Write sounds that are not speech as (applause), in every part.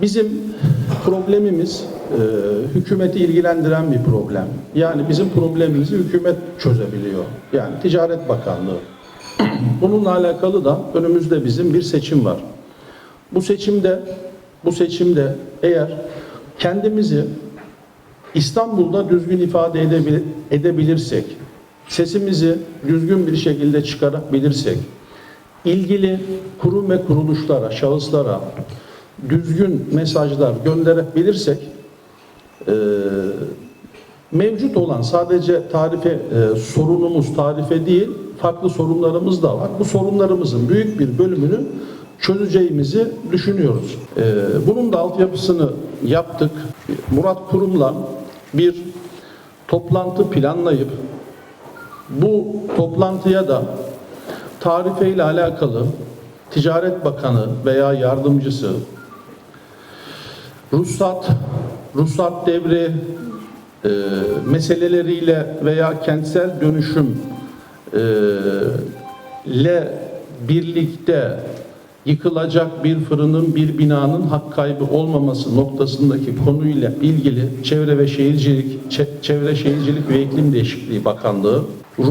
Bizim problemimiz e, hükümeti ilgilendiren bir problem. Yani bizim problemimizi hükümet çözebiliyor. Yani Ticaret Bakanlığı. (clears throat) Bununla alakalı da önümüzde bizim bir seçim var. Bu seçimde bu seçimde eğer kendimizi İstanbul'da düzgün ifade edebil- edebilirsek, sesimizi düzgün bir şekilde çıkarabilirsek, ilgili kurum ve kuruluşlara, şahıslara düzgün mesajlar gönderebilirsek, e, mevcut olan sadece tarife e, sorunumuz tarife değil, farklı sorunlarımız da var. Bu sorunlarımızın büyük bir bölümünü çözeceğimizi düşünüyoruz. E, bunun da altyapısını yaptık. Murat Kurum'la bir toplantı planlayıp bu toplantıya da tarife ile alakalı Ticaret Bakanı veya yardımcısı, ruhsat, ruhsat devri e, meseleleriyle veya kentsel dönüşüm e, ile birlikte yıkılacak bir fırının, bir binanın hak kaybı olmaması noktasındaki konuyla ilgili Çevre ve Şehircilik, Çe- Çevre Şehircilik ve İklim Değişikliği Bakanlığı, e,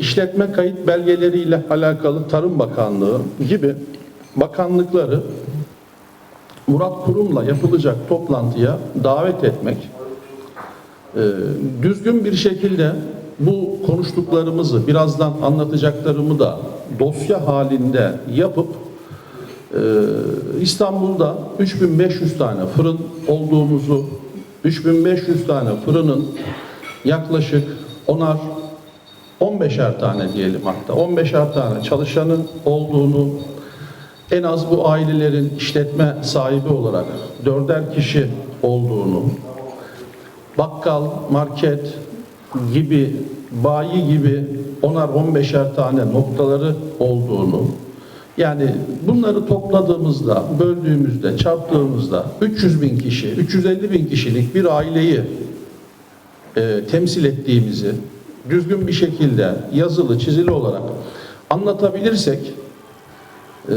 işletme kayıt belgeleriyle alakalı Tarım Bakanlığı gibi bakanlıkları Murat Kurum'la yapılacak toplantıya davet etmek, e, düzgün bir şekilde bu konuştuklarımızı, birazdan anlatacaklarımı da dosya halinde yapıp e, İstanbul'da 3500 tane fırın olduğumuzu, 3500 tane fırının yaklaşık onar 15'er tane diyelim hatta 15'er tane çalışanın olduğunu en az bu ailelerin işletme sahibi olarak dörder kişi olduğunu, bakkal, market gibi, bayi gibi onar 15'er tane noktaları olduğunu, yani bunları topladığımızda, böldüğümüzde, çarptığımızda 300 bin kişi, 350 bin kişilik bir aileyi e, temsil ettiğimizi düzgün bir şekilde yazılı, çizili olarak anlatabilirsek ee,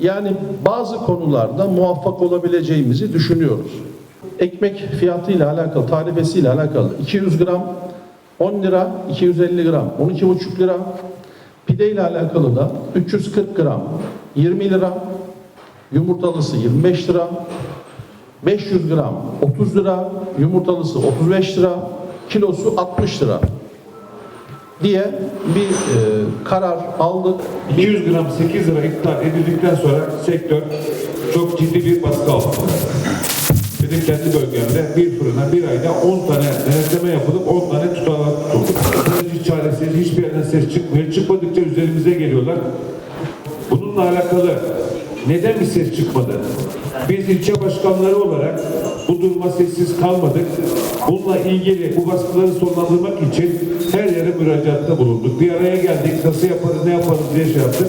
yani bazı konularda muvaffak olabileceğimizi düşünüyoruz. Ekmek fiyatıyla alakalı, tarifesiyle alakalı 200 gram 10 lira, 250 gram 12,5 lira. Pide ile alakalı da 340 gram 20 lira, yumurtalısı 25 lira, 500 gram 30 lira, yumurtalısı 35 lira, kilosu 60 lira diye bir e, karar aldık. 200 gram 8 lira iptal edildikten sonra sektör çok ciddi bir baskı altında. Benim kendi bölgemde bir fırına bir ayda 10 tane denetleme yapılıp 10 tane tutanak tutuldu. Hiç çaresiz hiçbir yerden ses çıkmıyor. Çıkmadıkça üzerimize geliyorlar. Bununla alakalı neden bir ses çıkmadı? Biz ilçe başkanları olarak bu duruma sessiz kalmadık. Bununla ilgili bu baskıları sonlandırmak için her yere müracaatta bulunduk. Bir araya geldik, nasıl yaparız, ne yaparız diye şey yaptık.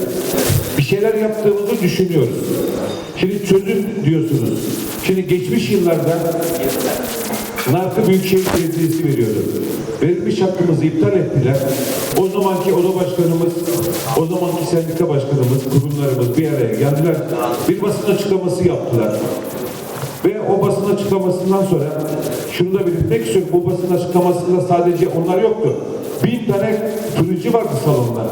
Bir şeyler yaptığımızı düşünüyoruz. Şimdi çözüm diyorsunuz. Şimdi geçmiş yıllarda Narkı Büyükşehir Belediyesi veriyordu. Verilmiş hakkımızı iptal ettiler. O zamanki oda başkanımız, o zamanki sendika başkanımız, kurumlarımız bir araya geldiler. Bir basın açıklaması yaptılar. Ve o basın açıklamasından sonra şunu da belirtmek istiyorum. Bu basın açıklamasında sadece onlar yoktu. Bin tane turuncu vardı salonda.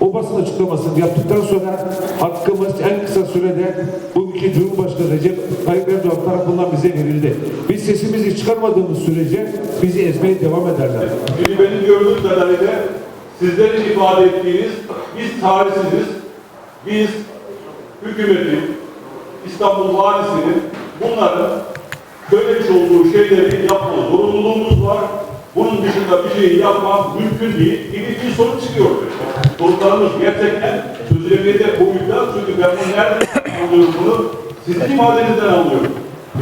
O basın açıklamasını yaptıktan sonra hakkımız en kısa sürede bugünkü Cumhurbaşkanı Recep Tayyip Erdoğan tarafından bize verildi. Biz sesimizi çıkarmadığımız sürece bizi ezmeye devam ederler. Şimdi benim gördüğüm kadarıyla sizlerin ifade ettiğiniz biz tarihsiziz, biz hükümetin, İstanbul Valisi'nin bunların söylemiş olduğu şeyleri yapma zorunluluğumuz var. Bunun dışında bir şeyi yapmak mümkün değil gibi bir sonuç çıkıyor. Sorunlarımız gerçekten çözülebilecek boyutta çünkü ben bunu nereden alıyorum bunu? Sizin ifadenizden alıyorum.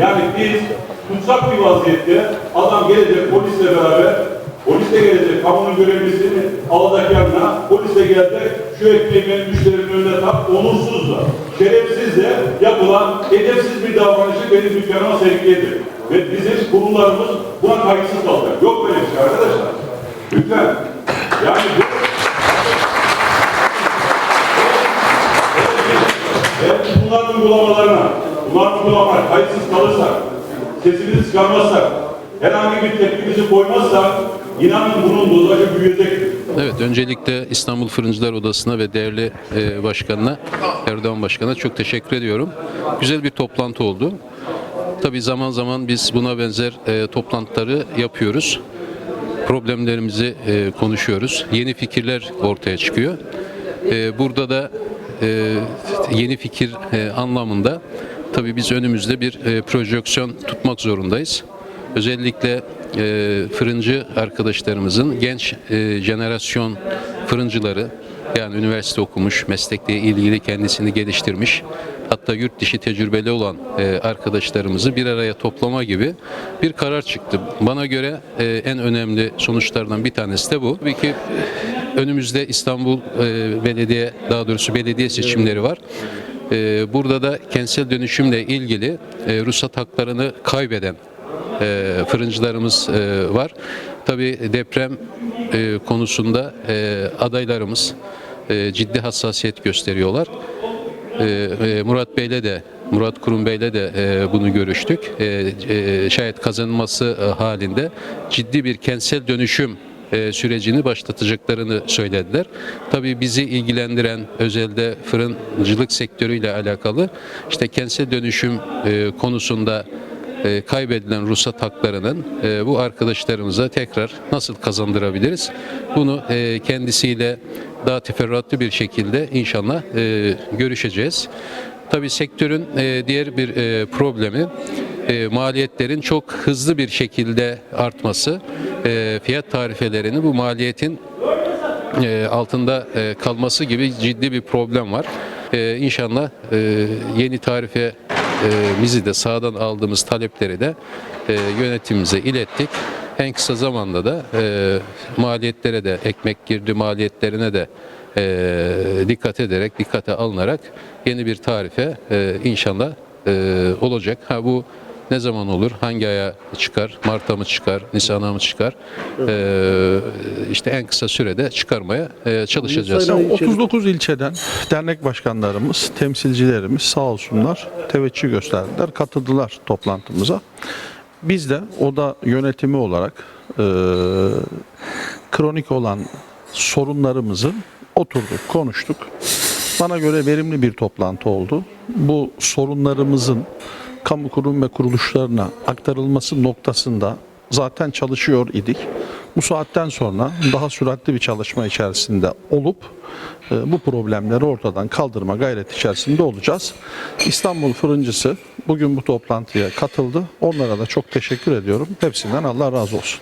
Yani biz tutsak bir vaziyette adam gelecek polisle beraber Polis de gelecek, kamunun görevlisini alacak yanına, polis de gelecek, şu ekmeği benim müşterimin önüne tak, onursuzla, şerefsizle yapılan edepsiz bir davranışı benim dükkanıma sevkiyedi. Ve bizim kurumlarımız buna kayıtsız kalacak. Yok böyle bir şey arkadaşlar. Lütfen. Yani bu... Evet, bunların uygulamalarına kulağını kulağına kayıtsız kalırsak, sesimizi çıkarmazsak, herhangi bir tepkimizi koymazsak, inanın bunun dozajı büyüyecektir. Evet, öncelikle İstanbul Fırıncılar Odası'na ve değerli e, başkanına, Erdoğan Başkan'a çok teşekkür ediyorum. Güzel bir toplantı oldu. Tabii zaman zaman biz buna benzer e, toplantıları yapıyoruz. Problemlerimizi e, konuşuyoruz. Yeni fikirler ortaya çıkıyor. E, burada da yeni fikir e, anlamında tabii biz önümüzde bir e, projeksiyon tutmak zorundayız. Özellikle e, fırıncı arkadaşlarımızın genç e, jenerasyon fırıncıları yani üniversite okumuş, meslekle ilgili kendisini geliştirmiş hatta yurt dışı tecrübeli olan e, arkadaşlarımızı bir araya toplama gibi bir karar çıktı. Bana göre e, en önemli sonuçlardan bir tanesi de bu. Tabii ki önümüzde İstanbul e, Belediye daha doğrusu belediye seçimleri var. E, burada da kentsel dönüşümle ilgili e, ruhsat haklarını kaybeden e, fırıncılarımız e, var. Tabii deprem e, konusunda e, adaylarımız e, ciddi hassasiyet gösteriyorlar. E, e, Murat Bey'le de Murat Kurum Bey'le de e, bunu görüştük. E, e, şayet kazanılması e, halinde ciddi bir kentsel dönüşüm e, sürecini başlatacaklarını söylediler. Tabii bizi ilgilendiren özelde fırıncılık sektörüyle alakalı işte kentsel dönüşüm e, konusunda e, kaybedilen ruhsat haklarının bu arkadaşlarımıza tekrar nasıl kazandırabiliriz? Bunu kendisiyle daha teferruatlı bir şekilde inşallah görüşeceğiz. Tabii sektörün diğer bir problemi e, maliyetlerin çok hızlı bir şekilde artması. E, fiyat tarifelerinin bu maliyetin e, altında e, kalması gibi ciddi bir problem var. E, İnşallah e, yeni tarife e, bizi de sağdan aldığımız talepleri de e, yönetimimize ilettik. En kısa zamanda da e, maliyetlere de ekmek girdi maliyetlerine de e, dikkat ederek dikkate alınarak yeni bir tarife e, inşallah e, olacak. Ha bu ne zaman olur? Hangi aya çıkar? Mart'a mı çıkar? Nisan'a mı çıkar? Ee, işte en kısa sürede çıkarmaya e, çalışacağız. Sayın- 39 ilçeden dernek başkanlarımız, temsilcilerimiz sağ olsunlar teveccüh gösterdiler, katıldılar toplantımıza. Biz de oda yönetimi olarak e, kronik olan sorunlarımızı oturduk, konuştuk. Bana göre verimli bir toplantı oldu. Bu sorunlarımızın kamu kurum ve kuruluşlarına aktarılması noktasında zaten çalışıyor idik. Bu saatten sonra daha süratli bir çalışma içerisinde olup e, bu problemleri ortadan kaldırma gayreti içerisinde olacağız. İstanbul Fırıncısı bugün bu toplantıya katıldı. Onlara da çok teşekkür ediyorum. Hepsinden Allah razı olsun.